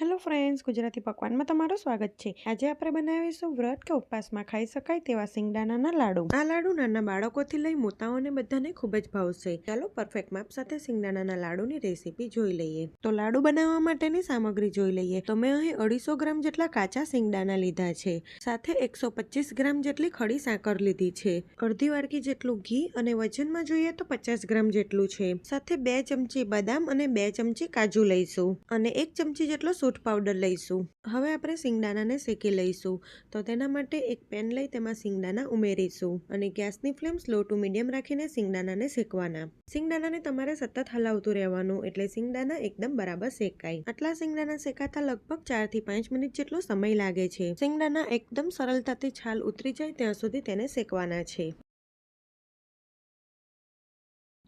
Hello friends, Gujarati પકવાનમાં તમારું સ્વાગત છે. આજે આપણે બનાવીશું વ્રત કે ઉપવાસમાં ખાઈ શકાય તેવા સિંગડાના લાડુ. આ લાડુ નાના બાળકોથી લઈ મોટાઓને બધાને ખૂબ જ ભાવશે. ચાલો પરફેક્ટ માપ સાથે સિંગડાના લાડુની રેસીપી જોઈ લઈએ. તો લાડુ બનાવવા માટેની સામગ્રી જોઈ લઈએ. તો મેં અહીં અઢીસો ગ્રામ જેટલા કાચા સિંગડાના લીધા છે. સાથે એકસો ગ્રામ જેટલી ખડી સાકર લીધી છે. અડધી વાડકી જેટલું ઘી અને વજનમાં જોઈએ તો પચાસ ગ્રામ જેટલું છે. સાથે બે ચમચી બદામ અને બે ચમચી કાજુ લઈશું. અને એક ચમચી જેટલો સૂટ પાવડર લઈશું. હવે આપણે સિંગદાણાને શેકી લઈશું. તો તેના માટે એક પેન લઈ તેમાં સિંગદાણા ઉમેરીશું અને ગેસની ફ્લેમ સ્લો ટુ મીડિયમ રાખીને સિંગદાણાને શેકવાના. સિંગદાણાને તમારે સતત હલાવતું રહેવાનું એટલે સિંગદાણા એકદમ બરાબર શેકાય. આટલા સિંગદાણા શેકાતા લગભગ ચારથી પાંચ મિનિટ જેટલો સમય લાગે છે. સિંગદાણા એકદમ સરળતાથી છાલ ઉતરી જાય ત્યાં સુધી તેને શેકવાના છે.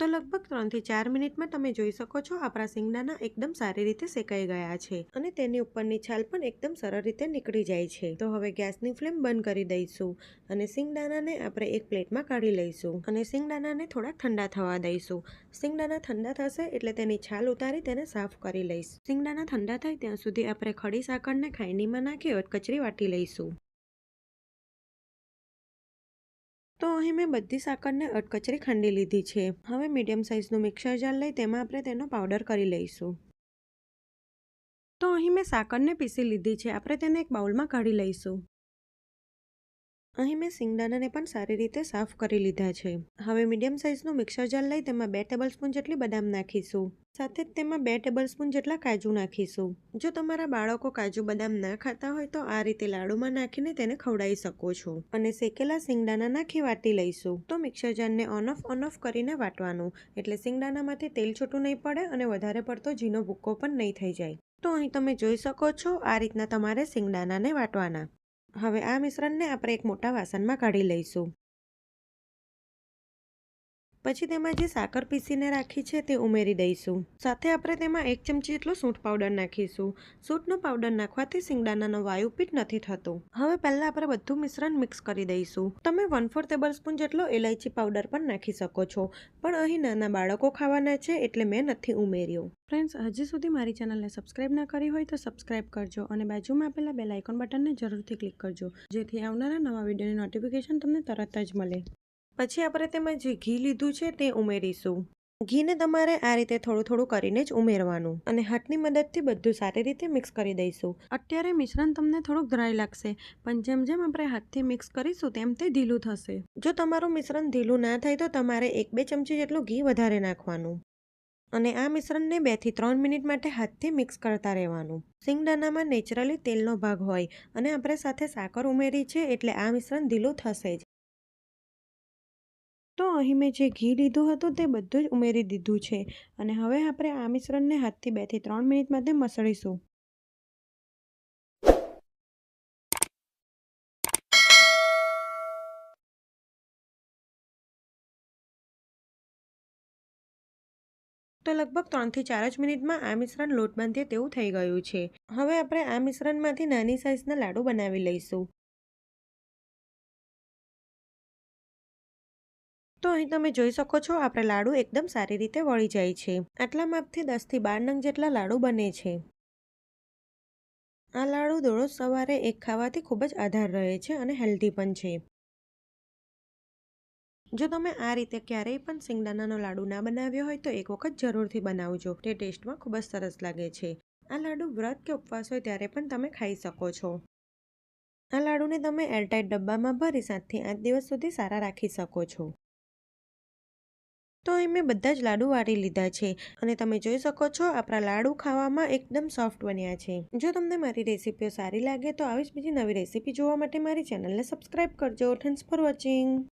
તો લગભગ ત્રણથી ચાર મિનિટમાં તમે જોઈ શકો છો આપણા સિંગદાણા એકદમ સારી રીતે શેકાઈ ગયા છે અને તેની ઉપરની છાલ પણ એકદમ સરળ રીતે નીકળી જાય છે. તો હવે ગેસની ફ્લેમ બંધ કરી દઈશું અને સિંગદાણાને આપણે એક પ્લેટમાં કાઢી લઈશું અને સિંગદાણાને થોડાક ઠંડા થવા દઈશું. સિંગદાણા ઠંડા થશે એટલે તેની છાલ ઉતારી તેને સાફ કરી લઈશ. સિંગદાણા ઠંડા થાય ત્યાં સુધી આપણે ખડી સાકરને ખાંડીમાં નાખી કચરી વાટી લઈશું. તો અહીં મેં બધી સાકરને અટકચરી ખાંડી લીધી છે. હવે મીડિયમ સાઇઝનું મિક્સર જાર લઈ તેમાં આપણે તેનો પાવડર કરી લઈશું. તો અહીં મેં સાકરને પીસી લીધી છે. આપણે તેને એક બાઉલમાં કાઢી લઈશું. અહીં મેં સિંગદાણાને પણ સારી રીતે સાફ કરી લીધા છે. હવે મીડિયમ સાઇઝનું મિક્સર જાર લઈ તેમાં બે ટેબલ સ્પૂન જેટલી બદામ નાખીશું. સાથે જ તેમાં બે ટેબલ સ્પૂન જેટલા કાજુ નાખીશું. જો તમારા બાળકો કાજુ બદામ ના ખાતા હોય તો આ રીતે લાડુમાં નાખીને તેને ખવડાવી શકો છો. અને શેકેલા સિંગદાણા નાખી વાટી લઈશું. તો મિક્સર જારને ઓન ઓફ ઓન ઓફ કરીને વાટવાનું. એટલે સિંગદાણામાંથી તેલ છૂટું નહીં પડે અને વધારે પડતો ઝીનો ભૂક્કો પણ નહીં થઈ જાય. તો અહીં તમે જોઈ શકો છો આ રીતના તમારે સિંગદાણાને વાટવાના. હવે આ મિશ્રણને આપણે એક મોટા વાસણમાં કાઢી લઈશું. પછી તેમાં જે સાકર પીસીને રાખી છે તે ઉમેરી દઈશું. સાથે આપણે તેમાં એક ચમચી જેટલો સૂંઠ પાવડર નાખીશું. સૂંઠનો પાવડર નાખવાથી સિંગદાણાનો વાયુપીટ નથી થતો. હવે પહેલાં આપણે બધું મિશ્રણ મિક્સ કરી દઈશું. તમે વન ફોર ટેબલ સ્પૂન જેટલો ઇલાયચી પાવડર પણ નાખી શકો છો. પણ અહીં નાના બાળકો ખાવાના છે એટલે મેં નથી ઉમેર્યો. ફ્રેન્ડ્સ, હજી સુધી મારી ચેનલને સબસ્ક્રાઇબ ના કરી હોય તો સબસ્ક્રાઇબ કરજો અને બાજુમાં આપેલા બેલ આઇકોન બટનને જરૂરથી ક્લિક કરજો. જેથી આવનારા નવા વિડીયોની નોટિફિકેશન તમને તરત જ મળે. પછી આપણે તેમાં જે ઘી લીધું છે તે ઉમેરીશું. ઘીને તમારે આ રીતે થોડું થોડું કરીને જ ઉમેરવાનું અને હાથની મદદથી બધું સારી રીતે મિક્સ કરી દઈશું. અત્યારે મિશ્રણ તમને થોડુંક ડ્રાય લાગશે, પણ જેમ જેમ આપણે હાથથી મિક્સ કરીશું તેમ તે ઢીલું થશે. જો તમારું મિશ્રણ ઢીલું ના થાય તો તમારે એક બે ચમચી જેટલું ઘી વધારે નાખવાનું અને આ મિશ્રણને બેથી ત્રણ મિનિટ માટે હાથથી મિક્સ કરતા રહેવાનું. સિંગદાણામાં નેચરલી તેલનો ભાગ હોય અને આપણે સાથે સાકર ઉમેરી છે એટલે આ મિશ્રણ ઢીલું થશે જ. તો અહીં મેં જે ઘી લીધું હતું તે બધું જ ઉમેરી દીધું છે. અને હવે આપણે આ મિશ્રણને હાથથી બેથી ત્રણ મિનિટ માટે મસળીશું. તો લગભગ ત્રણથી ચાર જ મિનિટમાં આ મિશ્રણ લોટ બાંધીએ તેવું થઈ ગયું છે. હવે આપણે આ મિશ્રણમાંથી નાની સાઇઝના લાડુ બનાવી લઈશું. તો અહીં તમે જોઈ શકો છો, આપણે લાડુ એકદમ સારી રીતે વળી જાય છે. આટલા માપથી દસથી બાર નંગ જેટલા લાડુ બને છે. આ લાડુ દરરોજ સવારે એક ખાવાથી ખૂબ જ આધાર રહે છે અને હેલ્ધી પણ છે. જો તમે આ રીતે ક્યારેય પણ સિંગદાણાનો લાડુ ના બનાવ્યો હોય તો એક વખત જરૂરથી બનાવજો. તે ટેસ્ટમાં ખૂબ જ સરસ લાગે છે. આ લાડુ વ્રત કે ઉપવાસ હોય ત્યારે પણ તમે ખાઈ શકો છો. આ લાડુને તમે એરટાઇટ ડબ્બામાં ભરી સાતથી આઠ દિવસ સુધી સારા રાખી શકો છો. તો અહીં મેં બધા જ લાડુ વાળી લીધા છે. અને તમે જોઈ શકો છો, આપણા લાડુ ખાવામાં એકદમ સોફ્ટ બન્યા છે. જો તમને મારી રેસીપીઓ સારી લાગે તો આવી જ બીજી નવી રેસીપી જોવા માટે મારી ચેનલને સબસ્ક્રાઈબ કરજો. Thanks for watching